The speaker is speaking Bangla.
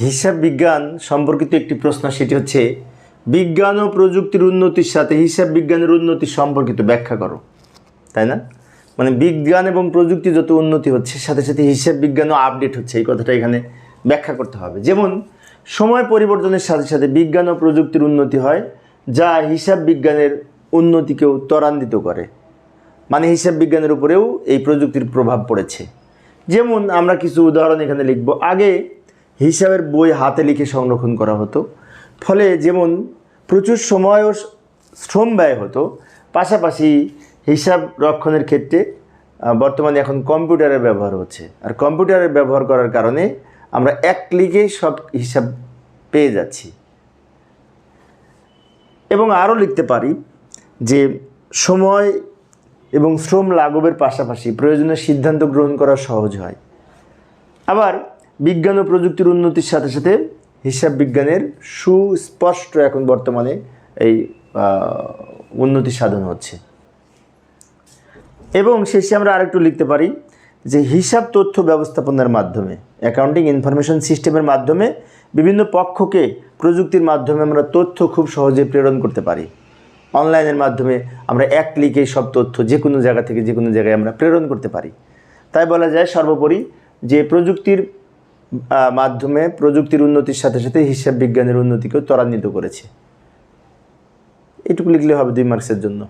হিসাব বিজ্ঞান সম্পর্কিত একটি প্রশ্ন, সেটি হচ্ছে, বিজ্ঞান ও প্রযুক্তির উন্নতির সাথে হিসাব বিজ্ঞানের উন্নতি সম্পর্কিত ব্যাখ্যা করো। তাই না? মানে বিজ্ঞান এবং প্রযুক্তি যত উন্নতি হচ্ছে, সাথে সাথে হিসাব বিজ্ঞানও আপডেট হচ্ছে, এই কথাটা এখানে ব্যাখ্যা করতে হবে। যেমন, সময় পরিবর্তনের সাথে সাথে বিজ্ঞান ও প্রযুক্তির উন্নতি হয়, যা হিসাব বিজ্ঞানের উন্নতিকেও ত্বরান্বিত করে। মানে হিসাব বিজ্ঞানের উপরেও এই প্রযুক্তির প্রভাব পড়েছে। যেমন, আমরা কিছু উদাহরণ এখানে লিখব। আগে হিসাবের বই হাতে লিখে সংরক্ষণ করা হতো। ফলে যেমন প্রচুর সময় ও শ্রম ব্যয় হতো, পাশাপাশি হিসাব রক্ষণের ক্ষেত্রে বর্তমানে এখন কম্পিউটারের ব্যবহার হচ্ছে। আর কম্পিউটারের ব্যবহার করার কারণে আমরা এক ক্লিকে সব হিসাব পেয়ে যাচ্ছি। এবং আরও লিখতে পারি যে সময় এবং শ্রম লাঘবের পাশাপাশি প্রয়োজনীয় সিদ্ধান্ত গ্রহণ করা সহজ হয়। আবার বিজ্ঞান ও প্রযুক্তির উন্নতির সাথে সাথে হিসাব বিজ্ঞানের সুস্পষ্ট এখন বর্তমানে এই উন্নতি সাধন হচ্ছে। এবং শেষে আমরা আরেকটু লিখতে পারি যে হিসাব তথ্য ব্যবস্থাপনার মাধ্যমে অ্যাকাউন্টিং ইনফরমেশন সিস্টেমের মাধ্যমে বিভিন্ন পক্ষকে প্রযুক্তির মাধ্যমে আমরা তথ্য খুব সহজে প্রেরণ করতে পারি। অনলাইনের মাধ্যমে আমরা এক ক্লিকে সব তথ্য যে কোনো জায়গা থেকে যে কোনো জায়গায় আমরা প্রেরণ করতে পারি। তাই বলা যায় সর্বোপরি যে প্রযুক্তির মাধ্যমে প্রযুক্তির উন্নতির সাথে সাথে হিসাব বিজ্ঞানের উন্নতিকেও ত্বরান্বিত করেছে। এটুকু লিখলে হবে দুই মার্কসের জন্য।